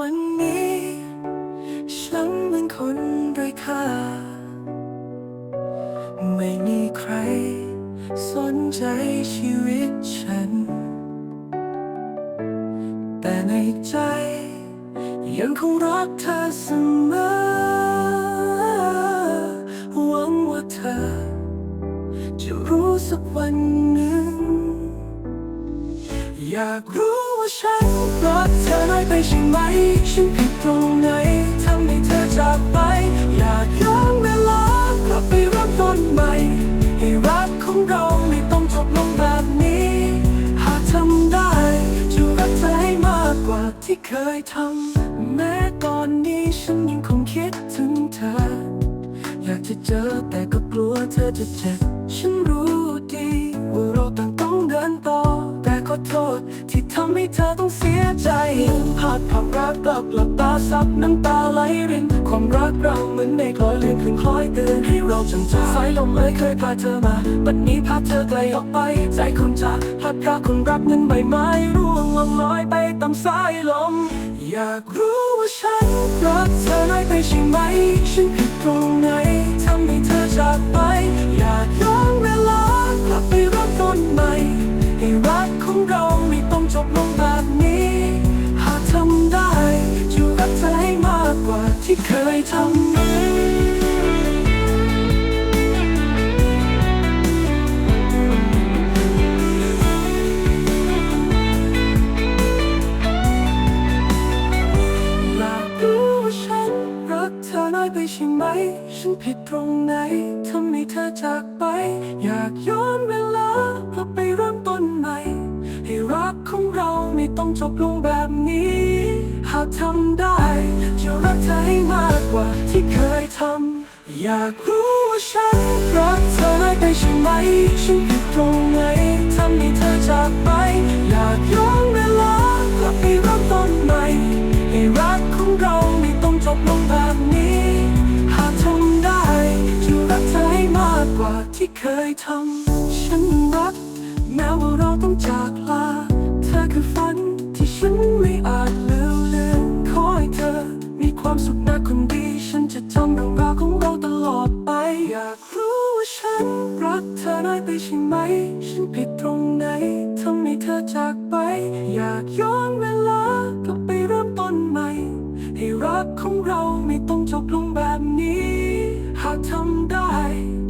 วันนี้ ฉันเหมือนคนไร้ค่า ไม่มีใคร สนใจชีวิตฉัน แต่ในใจ ยังคงรักเธอเสมอ หวังว่าเธอ จะรู้สักวัน อยากรู้ว่าฉันรักเธอน้อยไปใช่ไหม ฉันผิดตรงไหนทำให้เธอจากไป อยากย้อนเวลากลับไปเริ่มต้นใหม่ ให้รักของเราไม่ต้องจบลงแบบนี้ หากทำได้จะรักเธอให้มากกว่าที่เคยทำแม้ตอนนี้ฉันยังคงคิดถึงเธอ อยากจะเจอแต่ก็กลัวเธอจะเจ็บ ฉันรู้ โทษ ที่ทำให้เธอต้องเสียใจภาพความรักกลับหลับตาซับน้ำตาไหลริน ความรักเราเหมือนในคล้อยเลื่อนคืนคล้อยเตือนให้เราจำใจสายลมเอ่ยเคยพาเธอมา บัดนี้ภาพเธอไกลออกไป ใจคนจาพลัดพรากคนรักนั้นใบไม้ร่วงลงลอยไปตามสายลม อยากรู้ว่าฉันรักเธอน้อยไปใช่ไหม ฉันผิดตรงไหนทำให้เธอจากไป ที่เคยทำอยากรู้ว่าฉันรักเธอน้อยไปใช่ไหม ฉันผิดตรงไหนทำให้เธอจากไป อยากย้อนเวลากลับไปเริ่มต้นใหม่ ให้รักของเราไม่ต้องจบลงแบบนี้ หากทำได้จะ อยากรู้ว่าฉันรักเธอน้อยไปใช่ไหม ฉันผิดตรงไหนทำให้เธอจากไป อยากย้อนเวลากลับไปริ่มต้นใหม่ให้รักของเราไม่ต้องจบลงแบบนี้ หากทำได้จะรักเธอให้มากกว่าที่เคยทำ ฉันรัก แม้ว่าเราต้องจากลา เธอคือ น้อยไปใช่ไหม ฉันผิดตรงไหนทำให้เธอจากไป อยากย้อนเวลากลับไปเริ่มต้นใหม่ ให้รักของเราไม่ต้องจบลงแบบนี้ หากทำได้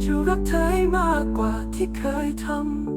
จะรักเธอให้มากกว่าที่เคยทำ